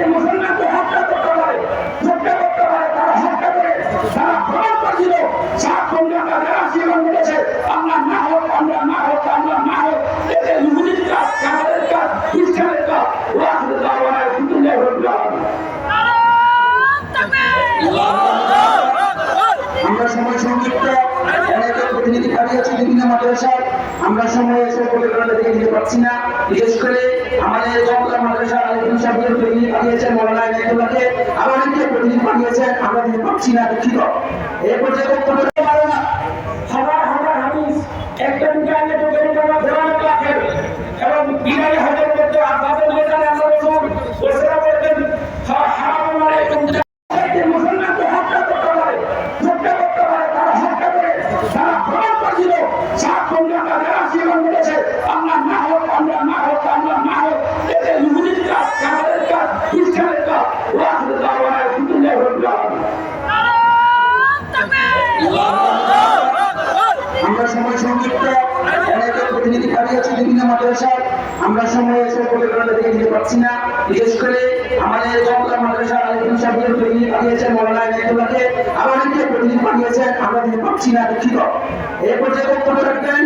যে মুসলমানকে হত্যা করতে পারে হত্যা করতে পারে তারা হত্যা করে তারা প্রমাণ করেছিল সাত পর্যন্ত যারা জীবন দিয়েছে আমরা না হোক আমরা না হোক আমরা না হোক এতে ইহুদির কাজ কামারের কাজ খ্রিস্টানের কাজ ওরা শুধু দাওয়ায় কুতুল্লাহ আমরা সময় প্রতিনিধি আমরা দিতে পারছি না। আমাদের দিতে পারছি না দুঃখিত। এরপর রাখতে পারব না হাজার হাজার হাদিস একটা দুটা আগে তো বেরিয়ে যাওয়া দেওয়ানো লাখের এবং বিদায় হাজার মধ্যে আপনাদের ময়দানে আমরা রসুন ওসরা বলতেন হারাম আলাইকুম যে মুসলমানকে হত্যা করতে পারে হত্যা করতে পারে তারা হত্যা করে তারা প্রমাণ করেছিল সাত পর্যন্ত যারা জীবন দিয়েছে আমরা না হোক আমরা না হোক আমরা না হোক এতে ইহুদির কাজ কামারের কাজ খ্রিস্টানের কাজ ওরা শুধু কুতুল্লাহ রবিবার আমরা সময় সংক্ষিপ্ত। অনেকের প্রতিনিধি পাঠিয়েছি বিভিন্ন মাদ্রাসায়। আমরা সময় পরিকল্পনা থেকে দিতে পারছি না। বিশেষ করে আমাদের জমলা মাদ্রাসা আলিম সাহেবের প্রতিনিধি পাঠিয়েছেন, মৌলানা ইনায়তুল্লাহকে আরও অনেকে প্রতিনিধি পাঠিয়েছেন, আমরা দিতে পারছি না, দুঃখিত। এই পর্যায়ে বক্তব্য রাখবেন